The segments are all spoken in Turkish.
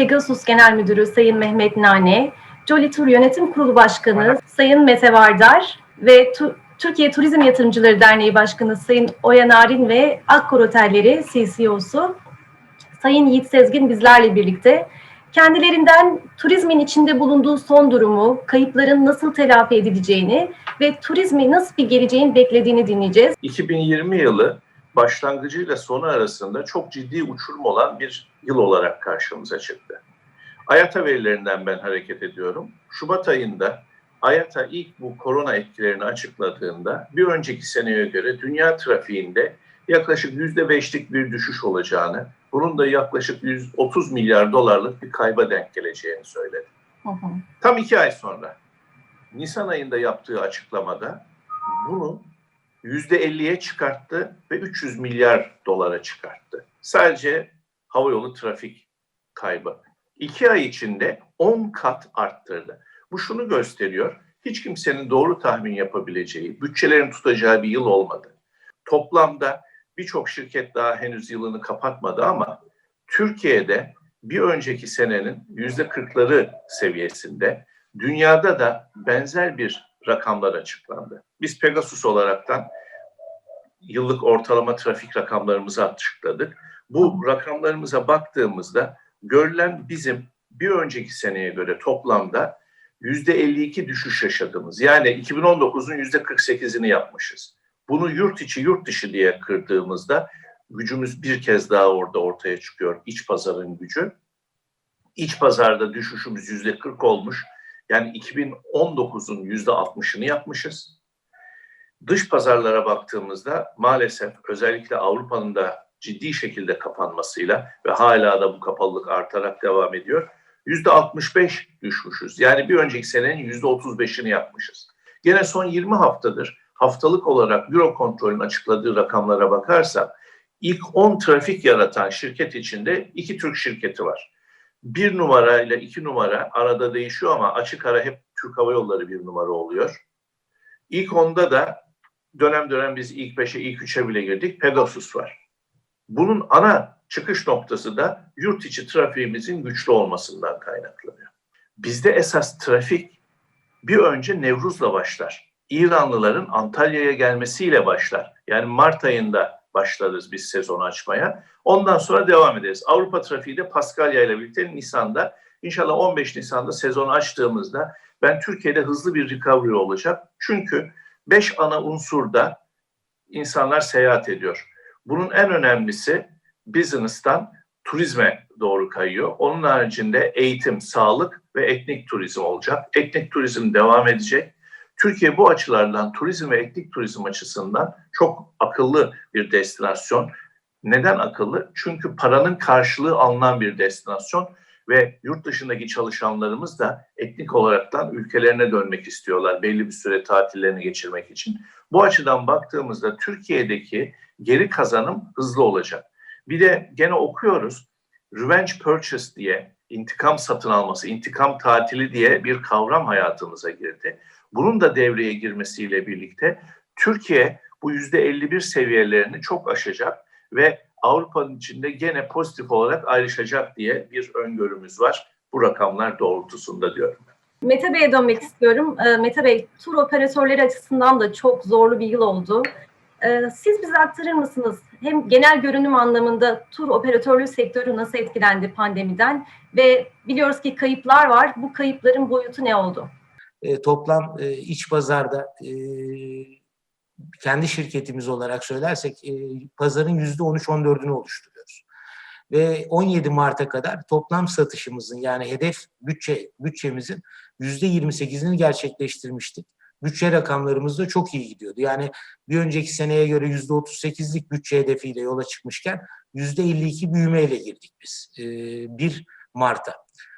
Pegasus Genel Müdürü Sayın Mehmet Nane, Jolly Tur Yönetim Kurulu Başkanı Sayın Mete Vardar ve Tu- Türkiye Turizm Yatırımcıları Derneği Başkanı Sayın Oya Narin ve Akkor Otelleri CCO'su Sayın Yiğit Sezgin bizlerle birlikte kendilerinden turizmin içinde bulunduğu son durumu, kayıpların nasıl telafi edileceğini ve turizmi nasıl bir geleceğin beklediğini dinleyeceğiz. 2020 yılı başlangıcıyla sonu arasında çok ciddi uçurum olan bir yıl olarak karşımıza çıktı. AYATA verilerinden ben hareket ediyorum. Şubat ayında AYATA ilk bu korona etkilerini açıkladığında bir önceki seneye göre dünya trafiğinde yaklaşık %5'lik bir düşüş olacağını, bunun da yaklaşık 130 milyar dolarlık bir kayba denk geleceğini söyledi. Tam iki ay sonra Nisan ayında yaptığı açıklamada bunu %50'ye çıkarttı ve 300 milyar dolara çıkarttı. Sadece havayolu trafik kaybı. İki ay içinde 10 kat arttırdı. Bu şunu gösteriyor. Hiç kimsenin doğru tahmin yapabileceği, bütçelerin tutacağı bir yıl olmadı. Toplamda birçok şirket daha henüz yılını kapatmadı ama Türkiye'de bir önceki senenin yüzde kırkları seviyesinde dünyada da benzer bir rakamlar açıklandı. Biz Pegasus olaraktan yıllık ortalama trafik rakamlarımızı açıkladık. Bu rakamlarımıza baktığımızda görülen bizim bir önceki seneye göre toplamda yüzde 52 düşüş yaşadığımız. Yani 2019'un yüzde 48'ini yapmışız. Bunu yurt içi yurt dışı diye kırdığımızda gücümüz bir kez daha orada ortaya çıkıyor. İç pazarın gücü. İç pazarda düşüşümüz yüzde 40 olmuş. Yani 2019'un yüzde 60'ını yapmışız. Dış pazarlara baktığımızda maalesef özellikle Avrupa'nın da ciddi şekilde kapanmasıyla ve hala da bu kapalılık artarak devam ediyor. Yüzde 65 düşmüşüz. Yani bir önceki senenin yüzde 35'ini yapmışız. Gene son 20 haftadır haftalık olarak Eurocontrol'ün açıkladığı rakamlara bakarsak ilk 10 trafik yaratan şirket içinde iki Türk şirketi var. Bir numara ile iki numara arada değişiyor ama açık ara hep Türk Hava Yolları bir numara oluyor. İlk onda da dönem dönem biz ilk beşe, ilk üçe bile girdik. Pegasus var. Bunun ana çıkış noktası da yurt içi trafiğimizin güçlü olmasından kaynaklanıyor. Bizde esas trafik bir önce Nevruz'la başlar. İranlıların Antalya'ya gelmesiyle başlar. Yani Mart ayında başlarız biz sezonu açmaya. Ondan sonra devam ederiz. Avrupa trafiği de Paskalya ile birlikte Nisan'da, inşallah 15 Nisan'da sezonu açtığımızda ben Türkiye'de hızlı bir recovery olacak. Çünkü 5 ana unsurda insanlar seyahat ediyor. Bunun en önemlisi business'tan turizme doğru kayıyor. Onun haricinde eğitim, sağlık ve etnik turizm olacak. Etnik turizm devam edecek. Türkiye bu açılardan turizm ve etnik turizm açısından çok akıllı bir destinasyon. Neden akıllı? Çünkü paranın karşılığı alınan bir destinasyon ve yurt dışındaki çalışanlarımız da etnik olaraktan ülkelerine dönmek istiyorlar belli bir süre tatillerini geçirmek için. Bu açıdan baktığımızda Türkiye'deki geri kazanım hızlı olacak. Bir de gene okuyoruz revenge purchase diye intikam satın alması, intikam tatili diye bir kavram hayatımıza girdi. Bunun da devreye girmesiyle birlikte Türkiye bu yüzde 51 seviyelerini çok aşacak ve Avrupa'nın içinde gene pozitif olarak ayrışacak diye bir öngörümüz var. Bu rakamlar doğrultusunda diyorum. Mete Bey'e dönmek istiyorum. Ee, Mete Bey, tur operatörleri açısından da çok zorlu bir yıl oldu. Ee, Siz bize aktarır mısınız? Hem genel görünüm anlamında tur operatörlüğü sektörü nasıl etkilendi pandemiden ve biliyoruz ki kayıplar var. Bu kayıpların boyutu ne oldu? E, toplam e, iç pazarda e, kendi şirketimiz olarak söylersek e, pazarın yüzde 13-14'ünü oluşturuyoruz. Ve 17 Mart'a kadar toplam satışımızın yani hedef bütçe bütçemizin yüzde 28'ini gerçekleştirmiştik. Bütçe rakamlarımız da çok iyi gidiyordu. Yani bir önceki seneye göre yüzde 38'lik bütçe hedefiyle yola çıkmışken yüzde 52 büyümeyle girdik biz e, 1 Mart'a.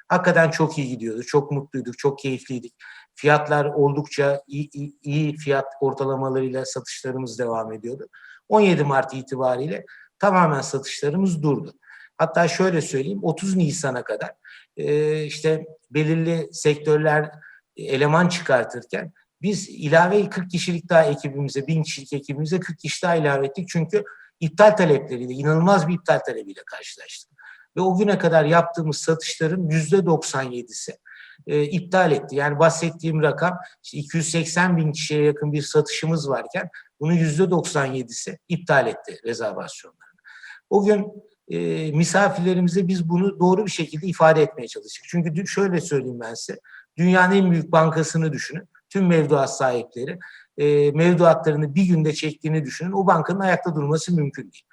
Hakikaten çok iyi gidiyordu. Çok mutluyduk, çok keyifliydik. Fiyatlar oldukça iyi, iyi, iyi fiyat ortalamalarıyla satışlarımız devam ediyordu. 17 Mart itibariyle tamamen satışlarımız durdu. Hatta şöyle söyleyeyim 30 Nisan'a kadar e, işte belirli sektörler eleman çıkartırken biz ilave 40 kişilik daha ekibimize, 1000 kişilik ekibimize 40 kişi daha ilave ettik. Çünkü iptal talepleriyle, inanılmaz bir iptal talebiyle karşılaştık. ve o güne kadar yaptığımız satışların yüzde 97'si e, iptal etti. Yani bahsettiğim rakam işte 280 bin kişiye yakın bir satışımız varken bunun yüzde 97'si iptal etti rezervasyonlarını. O gün e, misafirlerimize biz bunu doğru bir şekilde ifade etmeye çalıştık. Çünkü şöyle söyleyeyim ben size, dünyanın en büyük bankasını düşünün. Tüm mevduat sahipleri e, mevduatlarını bir günde çektiğini düşünün. O bankanın ayakta durması mümkün değil.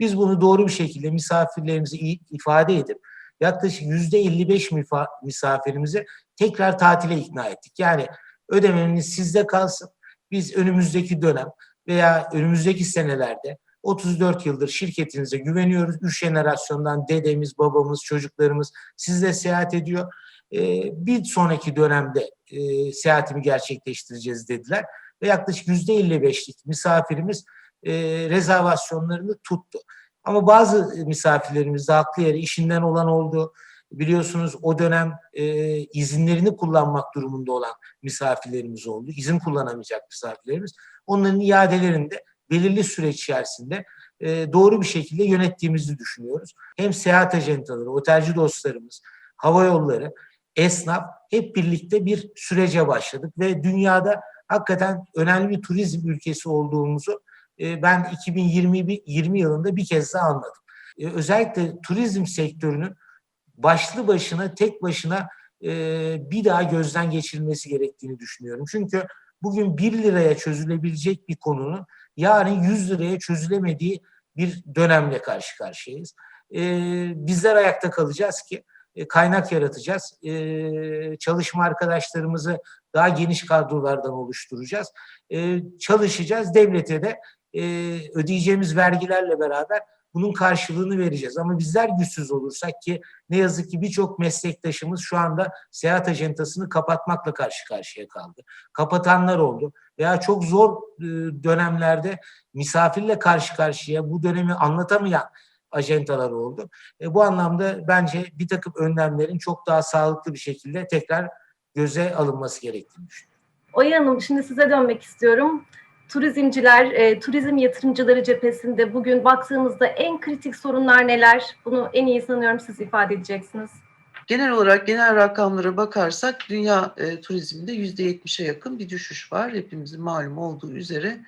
Biz bunu doğru bir şekilde misafirlerimize ifade edip yaklaşık yüzde 55 mifa- misafirimizi tekrar tatile ikna ettik. Yani ödemeniz sizde kalsın. Biz önümüzdeki dönem veya önümüzdeki senelerde 34 yıldır şirketinize güveniyoruz. Üç jenerasyondan dedemiz, babamız, çocuklarımız sizle seyahat ediyor. Ee, bir sonraki dönemde e, seyahatimi gerçekleştireceğiz dediler. Ve yaklaşık yüzde 55'lik misafirimiz e, rezervasyonlarını tuttu. Ama bazı misafirlerimiz de haklı yere işinden olan oldu. Biliyorsunuz o dönem e, izinlerini kullanmak durumunda olan misafirlerimiz oldu. İzin kullanamayacak misafirlerimiz. Onların iadelerini de belirli süreç içerisinde e, doğru bir şekilde yönettiğimizi düşünüyoruz. Hem seyahat ajantaları, otelci dostlarımız, hava yolları, esnaf hep birlikte bir sürece başladık ve dünyada hakikaten önemli bir turizm ülkesi olduğumuzu e, ben 2020 20 yılında bir kez daha anladım. E, özellikle turizm sektörünün başlı başına tek başına e, bir daha gözden geçirilmesi gerektiğini düşünüyorum. Çünkü bugün 1 liraya çözülebilecek bir konunun yarın 100 liraya çözülemediği bir dönemle karşı karşıyayız. Bizler ayakta kalacağız ki kaynak yaratacağız. Çalışma arkadaşlarımızı daha geniş kadrolardan oluşturacağız. Çalışacağız. Devlete de e, ödeyeceğimiz vergilerle beraber bunun karşılığını vereceğiz. Ama bizler güçsüz olursak ki ne yazık ki birçok meslektaşımız şu anda seyahat ajantasını kapatmakla karşı karşıya kaldı. Kapatanlar oldu veya çok zor dönemlerde misafirle karşı karşıya bu dönemi anlatamayan ajantalar oldu. E, bu anlamda bence bir takım önlemlerin çok daha sağlıklı bir şekilde tekrar göze alınması gerektiğini düşünüyorum. Oya Hanım şimdi size dönmek istiyorum. Turizmciler, e, turizm yatırımcıları cephesinde bugün baktığımızda en kritik sorunlar neler? Bunu en iyi sanıyorum siz ifade edeceksiniz. Genel olarak genel rakamlara bakarsak dünya e, turizminde %70'e yakın bir düşüş var. Hepimizin malum olduğu üzere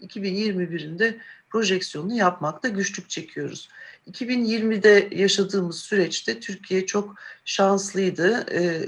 2021'in de projeksiyonunu yapmakta güçlük çekiyoruz. 2020'de yaşadığımız süreçte Türkiye çok şanslıydı. E,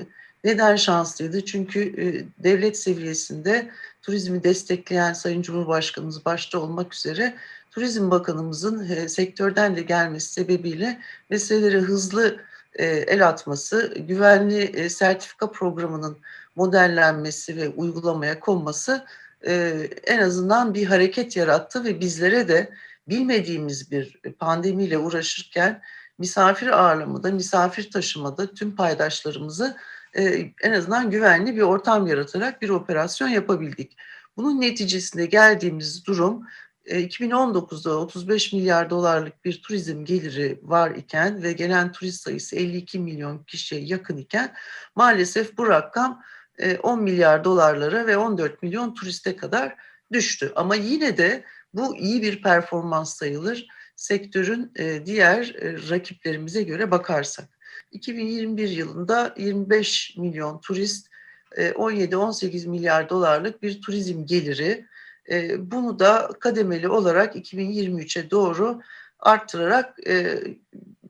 neden şanslıydı? Çünkü e, devlet seviyesinde turizmi destekleyen Sayın Cumhurbaşkanımız başta olmak üzere Turizm Bakanımızın e, sektörden de gelmesi sebebiyle meselelere hızlı e, el atması, güvenli e, sertifika programının modellenmesi ve uygulamaya konması e, en azından bir hareket yarattı ve bizlere de bilmediğimiz bir pandemiyle uğraşırken misafir ağırlamada, misafir taşımada tüm paydaşlarımızı e, en azından güvenli bir ortam yaratarak bir operasyon yapabildik. Bunun neticesinde geldiğimiz durum e, 2019'da 35 milyar dolarlık bir turizm geliri var iken ve gelen turist sayısı 52 milyon kişiye yakın iken maalesef bu rakam e, 10 milyar dolarlara ve 14 milyon turiste kadar düştü. Ama yine de bu iyi bir performans sayılır sektörün e, diğer e, rakiplerimize göre bakarsak. 2021 yılında 25 milyon turist, e, 17-18 milyar dolarlık bir turizm geliri. E, bunu da kademeli olarak 2023'e doğru arttırarak e,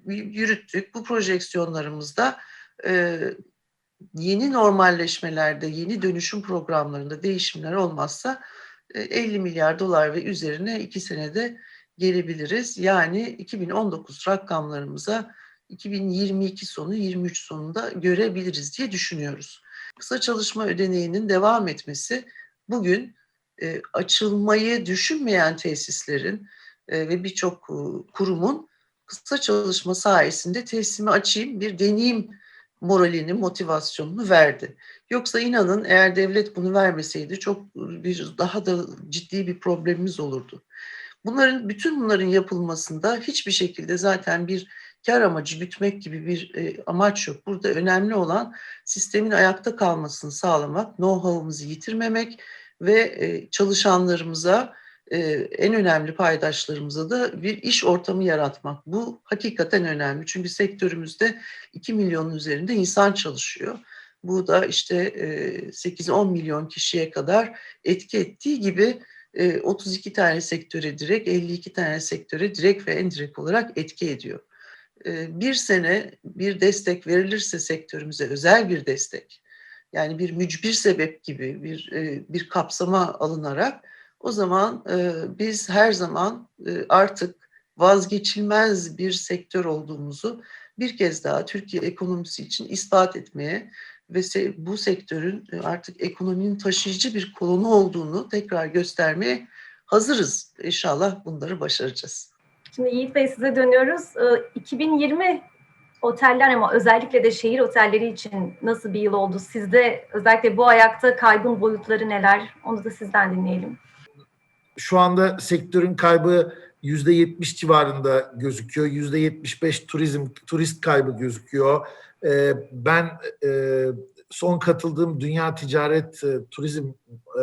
yürüttük. Bu projeksiyonlarımızda e, yeni normalleşmelerde, yeni dönüşüm programlarında değişimler olmazsa e, 50 milyar dolar ve üzerine iki senede gelebiliriz. Yani 2019 rakamlarımıza 2022 sonu 23 sonunda görebiliriz diye düşünüyoruz. Kısa çalışma ödeneğinin devam etmesi bugün e, açılmayı düşünmeyen tesislerin e, ve birçok e, kurumun kısa çalışma sayesinde teslimi açayım bir deneyim moralini, motivasyonunu verdi. Yoksa inanın eğer devlet bunu vermeseydi çok bir daha da ciddi bir problemimiz olurdu. Bunların bütün bunların yapılmasında hiçbir şekilde zaten bir kar amacı gütmek gibi bir e, amaç yok. Burada önemli olan sistemin ayakta kalmasını sağlamak, know-how'ımızı yitirmemek ve e, çalışanlarımıza e, en önemli paydaşlarımıza da bir iş ortamı yaratmak. Bu hakikaten önemli. Çünkü sektörümüzde 2 milyonun üzerinde insan çalışıyor. Bu da işte e, 8-10 milyon kişiye kadar etki ettiği gibi e, 32 tane sektöre direkt, 52 tane sektöre direkt ve endirekt olarak etki ediyor. E, Bir sene bir destek verilirse sektörümüze özel bir destek, yani bir mücbir sebep gibi bir e, bir kapsama alınarak o zaman e, biz her zaman artık vazgeçilmez bir sektör olduğumuzu bir kez daha Türkiye ekonomisi için ispat etmeye ve bu sektörün artık ekonominin taşıyıcı bir kolonu olduğunu tekrar göstermeye hazırız. İnşallah bunları başaracağız. Şimdi Yiğit Bey size dönüyoruz. Ee, 2020 oteller ama özellikle de şehir otelleri için nasıl bir yıl oldu? Sizde özellikle bu ayakta kaybın boyutları neler? Onu da sizden dinleyelim. şu anda sektörün kaybı %70 civarında gözüküyor. %75 turizm turist kaybı gözüküyor. Ee, ben e, son katıldığım Dünya Ticaret e, Turizm e,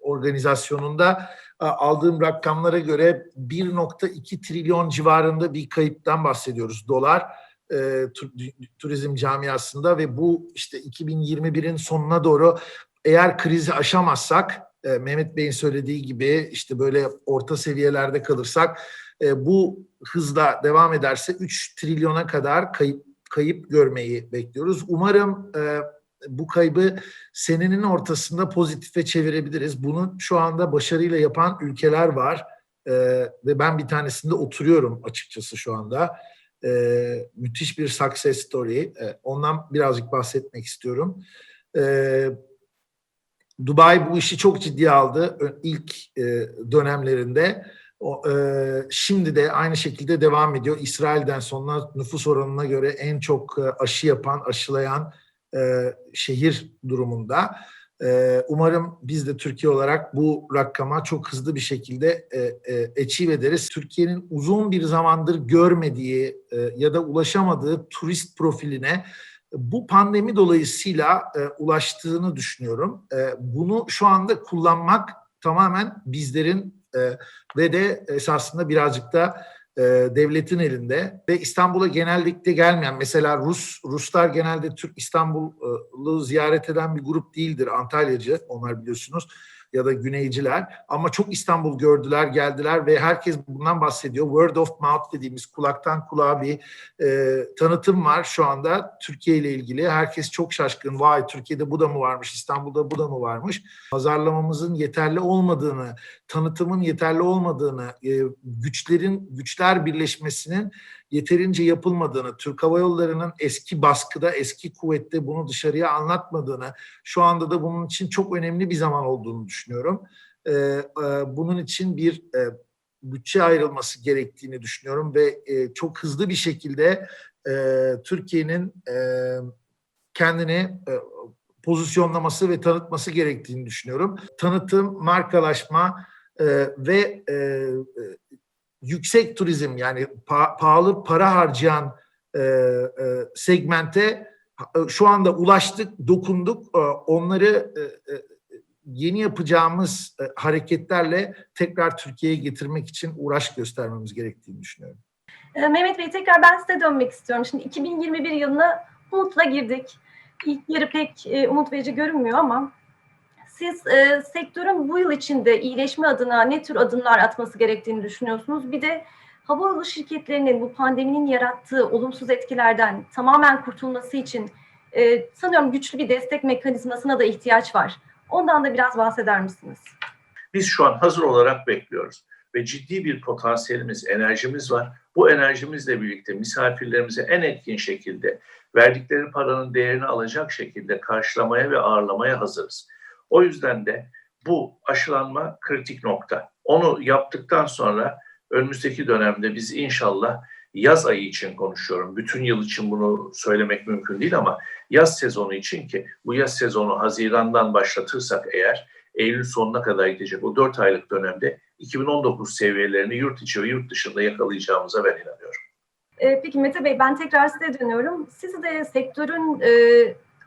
Organizasyonu'nda aldığım rakamlara göre 1.2 trilyon civarında bir kayıptan bahsediyoruz dolar e, tu- turizm camiasında ve bu işte 2021'in sonuna doğru eğer krizi aşamazsak e, Mehmet Bey'in söylediği gibi işte böyle orta seviyelerde kalırsak e, bu hızla devam ederse 3 trilyona kadar kayıp kayıp görmeyi bekliyoruz. Umarım e, bu kaybı senenin ortasında pozitife çevirebiliriz. Bunu şu anda başarıyla yapan ülkeler var E, ve ben bir tanesinde oturuyorum açıkçası şu anda. E, müthiş bir success story. E, ondan birazcık bahsetmek istiyorum. E, Dubai bu işi çok ciddiye aldı ilk e, dönemlerinde. O, e, şimdi de aynı şekilde devam ediyor. İsrail'den sonra nüfus oranına göre en çok e, aşı yapan, aşılayan e, şehir durumunda. E, umarım biz de Türkiye olarak bu rakama çok hızlı bir şekilde e, e, achieve ederiz. Türkiye'nin uzun bir zamandır görmediği e, ya da ulaşamadığı turist profiline bu pandemi dolayısıyla e, ulaştığını düşünüyorum. E, bunu şu anda kullanmak tamamen bizlerin e, ve de esasında birazcık da e, devletin elinde ve İstanbul'a genellikle gelmeyen mesela Rus Ruslar genelde Türk İstanbul'u ziyaret eden bir grup değildir Antalyacı onlar biliyorsunuz ya da güneyciler ama çok İstanbul gördüler geldiler ve herkes bundan bahsediyor word of mouth dediğimiz kulaktan kulağa bir e, tanıtım var şu anda Türkiye ile ilgili. Herkes çok şaşkın. Vay Türkiye'de bu da mı varmış, İstanbul'da bu da mı varmış? Pazarlamamızın yeterli olmadığını, tanıtımın yeterli olmadığını, e, güçlerin güçler birleşmesinin yeterince yapılmadığını, Türk Hava Yolları'nın eski baskıda, eski kuvvette bunu dışarıya anlatmadığını, şu anda da bunun için çok önemli bir zaman olduğunu düşünüyorum. E, e, bunun için bir e, bütçe ayrılması gerektiğini düşünüyorum ve e, çok hızlı bir şekilde Türkiye'nin kendini pozisyonlaması ve tanıtması gerektiğini düşünüyorum. Tanıtım, markalaşma ve yüksek turizm yani pa- pahalı para harcayan e, e, segmente e, şu anda ulaştık, dokunduk. E, onları e, e, yeni yapacağımız e, hareketlerle tekrar Türkiye'ye getirmek için uğraş göstermemiz gerektiğini düşünüyorum. Ee, Mehmet Bey tekrar ben size dönmek istiyorum. Şimdi 2021 yılına umutla girdik. İlk yarı pek e, umut verici görünmüyor ama siz e, sektörün bu yıl içinde iyileşme adına ne tür adımlar atması gerektiğini düşünüyorsunuz? Bir de havayolu şirketlerinin bu pandeminin yarattığı olumsuz etkilerden tamamen kurtulması için e, sanıyorum güçlü bir destek mekanizmasına da ihtiyaç var. Ondan da biraz bahseder misiniz? Biz şu an hazır olarak bekliyoruz ve ciddi bir potansiyelimiz, enerjimiz var. Bu enerjimizle birlikte misafirlerimize en etkin şekilde verdikleri paranın değerini alacak şekilde karşılamaya ve ağırlamaya hazırız. O yüzden de bu aşılanma kritik nokta. Onu yaptıktan sonra önümüzdeki dönemde biz inşallah yaz ayı için konuşuyorum. Bütün yıl için bunu söylemek mümkün değil ama yaz sezonu için ki bu yaz sezonu Haziran'dan başlatırsak eğer Eylül sonuna kadar gidecek o 4 aylık dönemde 2019 seviyelerini yurt içi ve yurt dışında yakalayacağımıza ben inanıyorum. Ee, Peki Mete Bey ben tekrar size dönüyorum. Siz de sektörün e,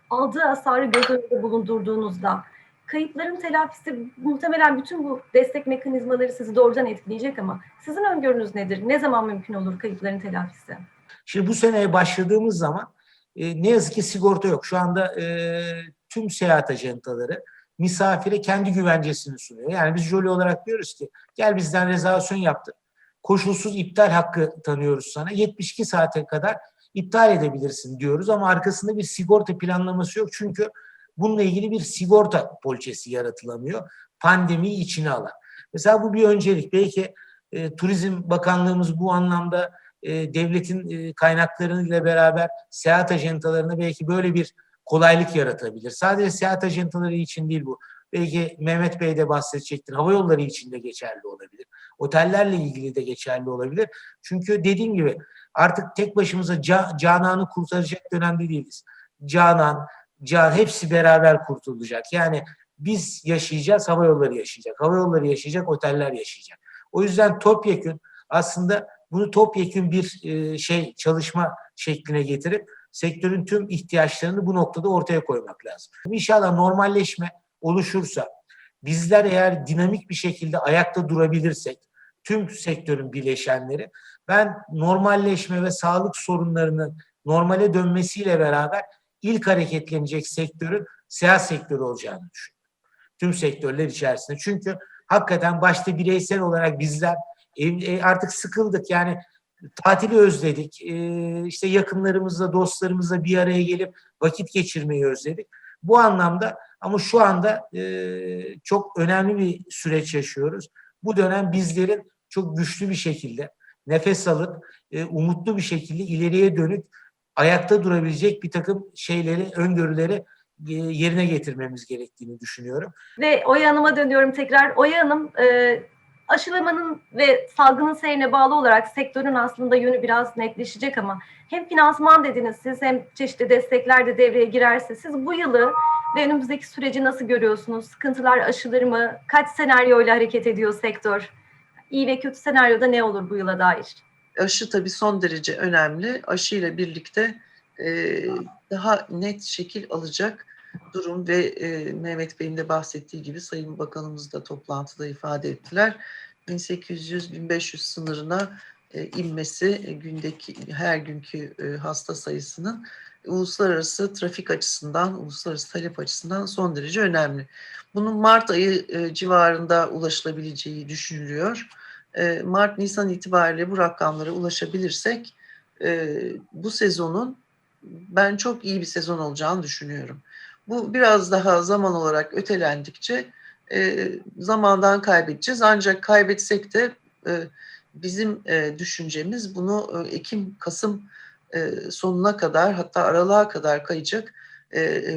aldığı hasarı göz önünde bulundurduğunuzda kayıpların telafisi muhtemelen bütün bu destek mekanizmaları sizi doğrudan etkileyecek ama sizin öngörünüz nedir? Ne zaman mümkün olur kayıpların telafisi? Şimdi bu seneye başladığımız zaman e, ne yazık ki sigorta yok. Şu anda e, tüm seyahat ajantaları misafire kendi güvencesini sunuyor. Yani biz jolly olarak diyoruz ki gel bizden rezervasyon yaptır. Koşulsuz iptal hakkı tanıyoruz sana. 72 saate kadar iptal edebilirsin diyoruz ama arkasında bir sigorta planlaması yok. Çünkü bununla ilgili bir sigorta poliçesi yaratılamıyor. Pandemiyi içine alan. Mesela bu bir öncelik. Belki e, Turizm Bakanlığımız bu anlamda e, devletin e, kaynaklarıyla beraber seyahat ajantalarına belki böyle bir kolaylık yaratabilir. Sadece seyahat ajantaları için değil bu. Belki Mehmet Bey de bahsedecektir. Hava yolları için de geçerli olabilir. Otellerle ilgili de geçerli olabilir. Çünkü dediğim gibi artık tek başımıza ca- Canan'ı kurtaracak dönemde değiliz. Canan, Can hepsi beraber kurtulacak. Yani biz yaşayacağız, hava yolları yaşayacak. Hava yolları yaşayacak, oteller yaşayacak. O yüzden topyekün aslında bunu topyekün bir e, şey çalışma şekline getirip sektörün tüm ihtiyaçlarını bu noktada ortaya koymak lazım. İnşallah normalleşme oluşursa bizler eğer dinamik bir şekilde ayakta durabilirsek tüm sektörün bileşenleri ben normalleşme ve sağlık sorunlarının normale dönmesiyle beraber ilk hareketlenecek sektörün seyahat sektörü olacağını düşünüyorum. Tüm sektörler içerisinde. Çünkü hakikaten başta bireysel olarak bizler ev- e, artık sıkıldık yani tatili özledik. Ee, işte yakınlarımızla, dostlarımızla bir araya gelip vakit geçirmeyi özledik. Bu anlamda ama şu anda e, çok önemli bir süreç yaşıyoruz. Bu dönem bizlerin çok güçlü bir şekilde nefes alıp e, umutlu bir şekilde ileriye dönük ayakta durabilecek bir takım şeyleri, öngörüleri e, yerine getirmemiz gerektiğini düşünüyorum. Ve Oya Hanım'a dönüyorum tekrar. Oya Hanım e, aşılamanın ve salgının seyrine bağlı olarak sektörün aslında yönü biraz netleşecek ama hem finansman dediniz siz hem çeşitli destekler de devreye girerse siz bu yılı ve önümüzdeki süreci nasıl görüyorsunuz? Sıkıntılar aşılır mı? Kaç senaryoyla hareket ediyor sektör? İyi ve kötü senaryoda ne olur bu yıla dair? Aşı tabii son derece önemli. Aşı ile birlikte e, daha net şekil alacak durum ve e, Mehmet Bey'in de bahsettiği gibi Sayın Bakanımız da toplantıda ifade ettiler. 1800-1500 sınırına e, inmesi e, gündeki her günkü e, hasta sayısının uluslararası trafik açısından, uluslararası talep açısından son derece önemli. Bunun Mart ayı e, civarında ulaşılabileceği düşünülüyor. E, Mart-Nisan itibariyle bu rakamlara ulaşabilirsek e, bu sezonun ben çok iyi bir sezon olacağını düşünüyorum. Bu biraz daha zaman olarak ötelendikçe e, zamandan kaybedeceğiz. Ancak kaybetsek de bizim düşüncemiz bunu Ekim-Kasım sonuna kadar hatta aralığa kadar kayacak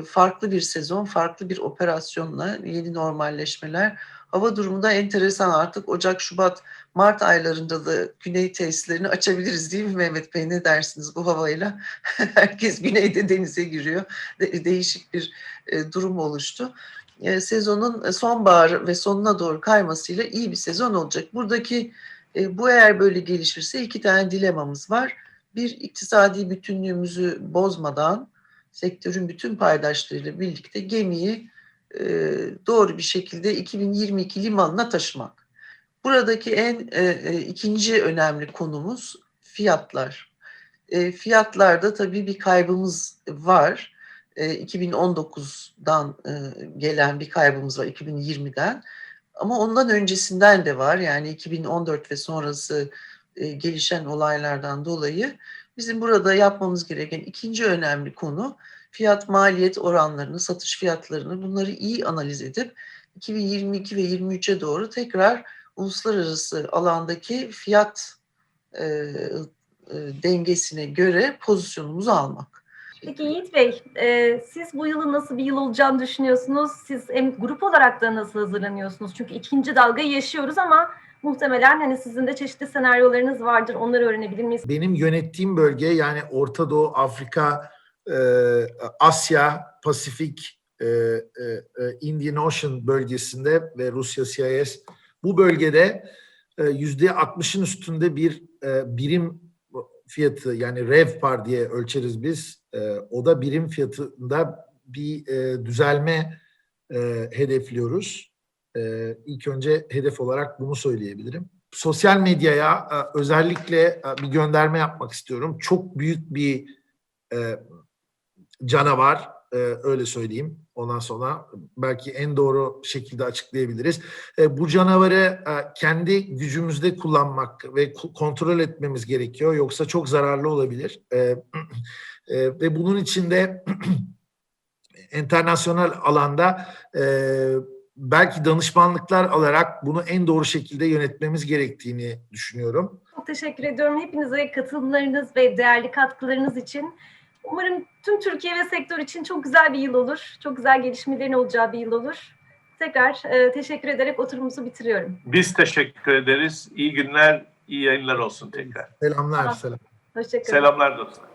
farklı bir sezon, farklı bir operasyonla yeni normalleşmeler. Hava durumu da enteresan artık Ocak, Şubat, Mart aylarında da güney tesislerini açabiliriz değil mi Mehmet Bey? Ne dersiniz bu havayla? Herkes güneyde denize giriyor. De- değişik bir e, durum oluştu. E, sezonun sonbahar ve sonuna doğru kaymasıyla iyi bir sezon olacak. Buradaki e, bu eğer böyle gelişirse iki tane dilemamız var. Bir iktisadi bütünlüğümüzü bozmadan sektörün bütün paydaşlarıyla birlikte gemiyi e, doğru bir şekilde 2022 limanına taşımak. Buradaki en e, e, ikinci önemli konumuz fiyatlar. Fiyatlarda tabii bir kaybımız var. E, 2019'dan e, gelen bir kaybımız var 2020'den. Ama ondan öncesinden de var. Yani 2014 ve sonrası gelişen olaylardan dolayı bizim burada yapmamız gereken ikinci önemli konu fiyat maliyet oranlarını, satış fiyatlarını bunları iyi analiz edip 2022 ve 23'e doğru tekrar uluslararası alandaki fiyat e, e, dengesine göre pozisyonumuzu almak. Peki Yiğit Bey, e, siz bu yılın nasıl bir yıl olacağını düşünüyorsunuz? Siz hem grup olarak da nasıl hazırlanıyorsunuz? Çünkü ikinci dalgayı yaşıyoruz ama muhtemelen hani sizin de çeşitli senaryolarınız vardır. Onları öğrenebilir miyiz? Benim yönettiğim bölge yani Orta Doğu, Afrika, e, Asya, Pasifik, e, e, e, Indian Ocean bölgesinde ve Rusya CIS bu bölgede e, yüzde 60'ın üstünde bir e, birim fiyatı yani RevPAR diye ölçeriz biz. E, o da birim fiyatında bir e, düzelme e, hedefliyoruz. E, ilk önce hedef olarak bunu söyleyebilirim. Sosyal medyaya e, özellikle e, bir gönderme yapmak istiyorum. Çok büyük bir e, canavar, e, öyle söyleyeyim. Ondan sonra belki en doğru şekilde açıklayabiliriz. E, bu canavarı e, kendi gücümüzde kullanmak ve kontrol etmemiz gerekiyor. Yoksa çok zararlı olabilir. E, e, ve bunun içinde internasyonel alanda e, belki danışmanlıklar alarak bunu en doğru şekilde yönetmemiz gerektiğini düşünüyorum. Çok teşekkür ediyorum hepinize katılımlarınız ve değerli katkılarınız için. Umarım tüm Türkiye ve sektör için çok güzel bir yıl olur. Çok güzel gelişmelerin olacağı bir yıl olur. Tekrar e, teşekkür ederek oturumuzu bitiriyorum. Biz teşekkür ederiz. İyi günler, iyi yayınlar olsun tekrar. Selamlar, Tamam. selam. Hoşçakalın. Selamlar dostlar.